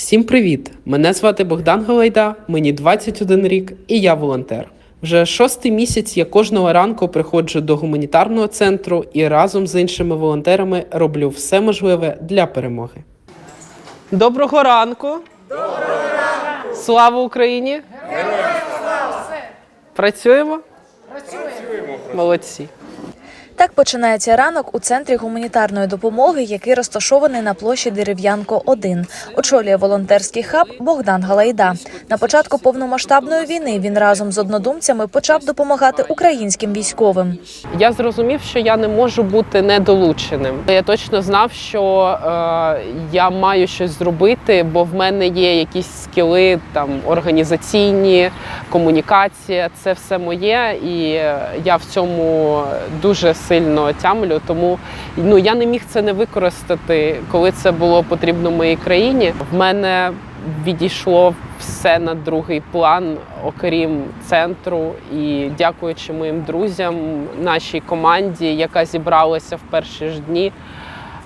Всім привіт! Мене звати Богдан Галайда, мені 21 рік і я волонтер. Вже шостий місяць я кожного ранку приходжу до гуманітарного центру і разом з іншими волонтерами роблю все можливе для перемоги. Доброго ранку! Доброго ранку! Слава Україні! Героям слава! Працюємо? Працюємо. Молодці. Так починається ранок у центрі гуманітарної допомоги, який розташований на площі Дерев'янко 1 Очолює волонтерський хаб Богдан Галайда. На початку повномасштабної війни він разом з однодумцями почав допомагати українським військовим. Я зрозумів, що я не можу бути недолученим. Я точно знав, що е, я маю щось зробити, бо в мене є якісь скіли там організаційні, комунікація. Це все моє, і е, я в цьому дуже сильно тямлю. Тому ну я не міг це не використати, коли це було потрібно моїй країні. В мене відійшло все на другий план, окрім центру. І дякуючи моїм друзям, нашій команді, яка зібралася в перші ж дні.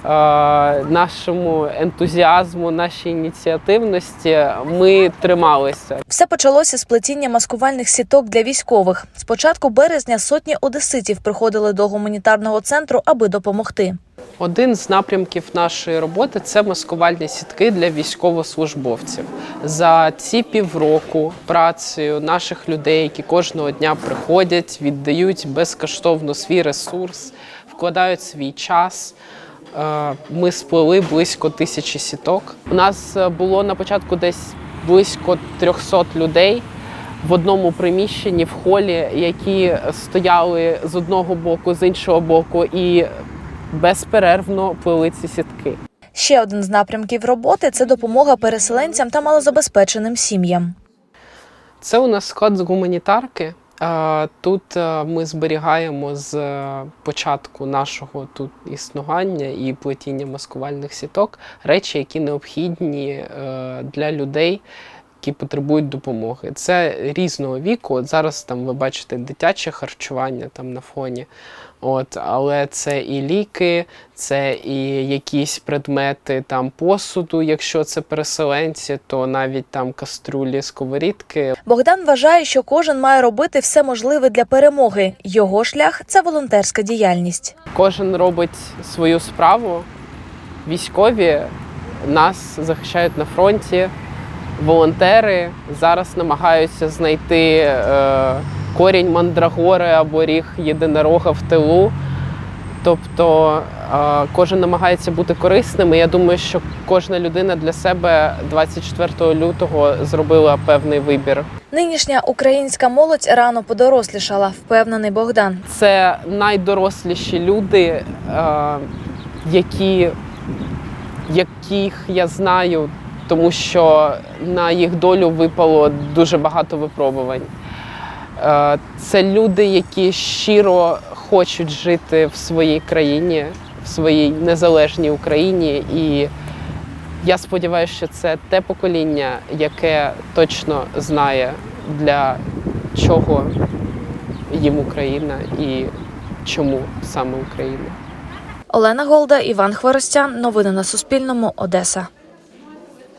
Е, Нашому ентузіазму, нашій ініціативності ми трималися. Все почалося з плетіння маскувальних сіток для військових. З початку березня сотні одеситів приходили до гуманітарного центру, аби допомогти. Один з напрямків нашої роботи це маскувальні сітки для військовослужбовців. За ці півроку працею наших людей, які кожного дня приходять, віддають безкоштовно свій ресурс, вкладають свій час. Е, Ми сплели близько тисячі сіток. У нас е, було на початку десь близько 300 людей в одному приміщенні в холі, які стояли з одного боку, з іншого боку, і безперервно плели ці сітки. Ще один з напрямків роботи це допомога переселенцям та малозабезпеченим сім'ям. Це у нас склад з гуманітарки. Тут е, ми зберігаємо з е, початку нашого тут існування і плетіння маскувальних сіток речі, які необхідні е, для людей, які потребують допомоги. Це різного віку. От зараз там ви бачите дитяче харчування там на фоні. От, але це і ліки, це і якісь предмети там посуду. Якщо це переселенці, то навіть там каструлі, сковорідки. Богдан вважає, що кожен має робити все можливе для перемоги. Його шлях це волонтерська діяльність. Кожен робить свою справу. Військові нас захищають на фронті. Волонтери зараз намагаються знайти е, корінь мандрагори або ріг єдинорога в тилу. Тобто е, кожен намагається бути корисним. І я думаю, що кожна людина для себе 24 лютого зробила певний вибір. Нинішня українська молодь рано подорослішала, впевнений Богдан. Це найдоросліші люди, е, які, яких я знаю, тому що на їх долю випало дуже багато випробувань. Е, Це люди, які щиро хочуть жити в своїй країні, в своїй незалежній Україні. І я сподіваюся, що це те покоління, яке точно знає, для чого їм Україна і чому саме Україна. Олена Голда, Іван Хворостян. Новини на Суспільному. Одеса.